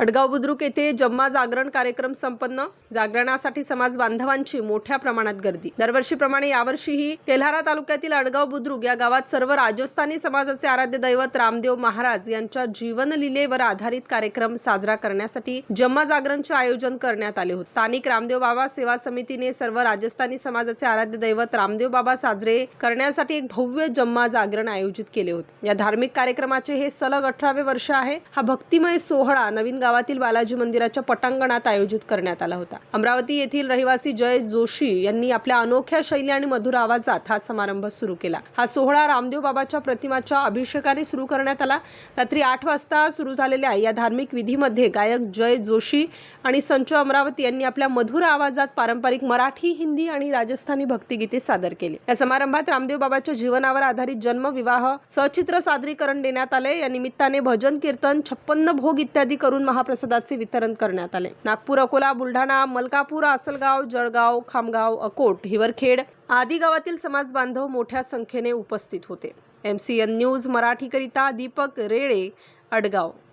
Adgaon Budruk येथे जम्मा जागरण कार्यक्रम संपन्न. जागरणासाठी समाज बांधवांची मोठ्या प्रमाणात गर्दी. दरवर्षीप्रमाणे यावर्षीही तेल्हारा तालुक्यातील अडगाव बुद्रुक या गावात सर्व राजस्थानी समाजाचे आराध्य दैवत रामदेव महाराज यांच्या जीवनलीलेवर आधारित कार्यक्रम साजरा करण्यासाठी जम्मा जागरणचे आयोजन करण्यात आले होते. स्थानिक रामदेव बाबा सेवा समितीने सर्व राजस्थानी समाजाचे आराध्य दैवत रामदेव बाबा साजरे करण्यासाठी एक भव्य जम्मा जागरण आयोजित केले होते. या धार्मिक कार्यक्रमाचे हे सलग अठरावे वर्ष आहे. हा भक्तिमय सोहळा नवीन गावातील बालाजी मंदिराच्या पटांगणात आयोजित करण्यात आला होता. अमरावती येथील रहिवासी जय जोशी यांनी आपल्या अनोख्या शैली आणि मधुर आवाजात हा समारंभ सुरू केला. हा सोहळा रामदेव बाबाच्या प्रतिमाच्या अभिषेकाने सुरू करण्यात आला. रात्री आठ वाजता सुरू झालेल्या या धार्मिक विधीमध्ये गायक जय जोशी आणि संच अमरावती यांनी आपल्या मधुर आवाजात पारंपरिक मराठी हिंदी आणि राजस्थानी भक्तिगीते सादर केली. या समारंभात रामदेव बाबाच्या जीवनावर आधारित जन्म विवाह सचित्र सादरीकरण देण्यात आले. या निमित्ताने भजन कीर्तन छप्पन्न भोग इत्यादी करून महाप्रसादाचे वितरण करण्यात आले. नागपूर अकोला बुलढाणा मलकापूर आसलगाव जळगाव खामगाव अकोट हिवरखेड आदी गावातील समाज बांधव मोठ्या संख्येने उपस्थित होते. एम सी एन न्यूज मराठीकरिता दीपक रेळे अडगाव